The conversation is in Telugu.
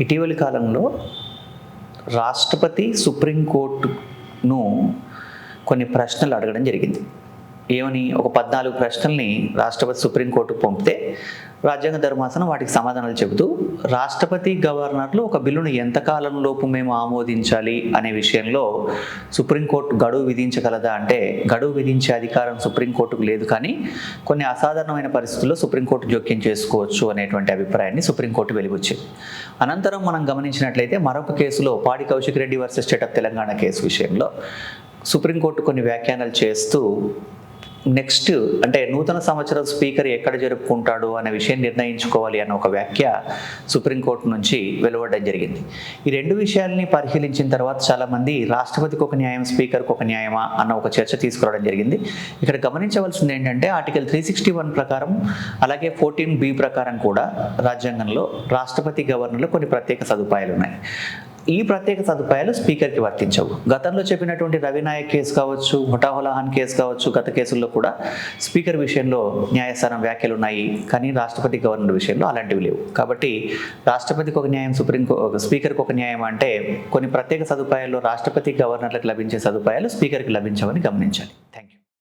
ఇటీవలి కాలంలో రాష్ట్రపతి సుప్రీంకోర్టును కొన్ని ప్రశ్నలు అడగడం జరిగింది. ఏమని? ఒక పద్నాలుగు ప్రశ్నల్ని రాష్ట్రపతి సుప్రీంకోర్టుకు పంపితే రాజ్యాంగ ధర్మాసనం వాటికి సమాధానాలు చెబుతూ రాష్ట్రపతి గవర్నర్లు ఒక బిల్లును ఎంతకాలంలోపు మేము ఆమోదించాలి అనే విషయంలో సుప్రీంకోర్టు గడువు విధించగలదా? అంటే గడువు విధించే అధికారం సుప్రీంకోర్టుకు లేదు కానీ కొన్ని అసాధారణమైన పరిస్థితుల్లో సుప్రీంకోర్టు జోక్యం చేసుకోవచ్చు అనేటువంటి అభిప్రాయాన్ని సుప్రీంకోర్టు వెలిబుచ్చింది. అనంతరం మనం గమనించినట్లయితే మరొక కేసులో Padi Kaushik Reddy versus state of Telangana case విషయంలో సుప్రీంకోర్టు కొన్ని వ్యాఖ్యానాలు చేస్తూ నెక్స్ట్ అంటే నూతన సంవత్సరం స్పీకర్ ఎక్కడ జరుపుకుంటాడు అనే విషయం నిర్ణయించుకోవాలి అన్న ఒక వ్యాఖ్య సుప్రీంకోర్టు నుంచి వెలువడడం జరిగింది. ఈ రెండు విషయాల్ని పరిశీలించిన తర్వాత చాలామంది రాష్ట్రపతికి ఒక న్యాయం స్పీకర్కి ఒక న్యాయమా అన్న ఒక చర్చ తీసుకురావడం జరిగింది. ఇక్కడ గమనించవలసింది ఏంటంటే ఆర్టికల్ త్రీ సిక్స్టీ వన్ ప్రకారం అలాగే ఫోర్టీన్ బి ప్రకారం కూడా రాజ్యాంగంలో రాష్ట్రపతి గవర్నర్లు కొన్ని ప్రత్యేక సదుపాయాలు ఉన్నాయి. ఈ ప్రత్యేక సదుపాయాలు స్పీకర్కి వర్తించవు. గతంలో చెప్పినటువంటి రవినాయక్ కేసు కావచ్చు హుటాహులాహన్ కేసు కావచ్చు గత కేసుల్లో కూడా స్పీకర్ విషయంలో న్యాయస్థానం వ్యాఖ్యలు ఉన్నాయి కానీ రాష్ట్రపతి గవర్నర్ విషయంలో అలాంటివి లేవు. కాబట్టి రాష్ట్రపతికి ఒక న్యాయం సుప్రీం స్పీకర్కి ఒక న్యాయం అంటే కొన్ని ప్రత్యేక సదుపాయాల్లో రాష్ట్రపతి గవర్నర్లకు లభించే సదుపాయాలు స్పీకర్కి లభించవని గమనించాలి. Thank you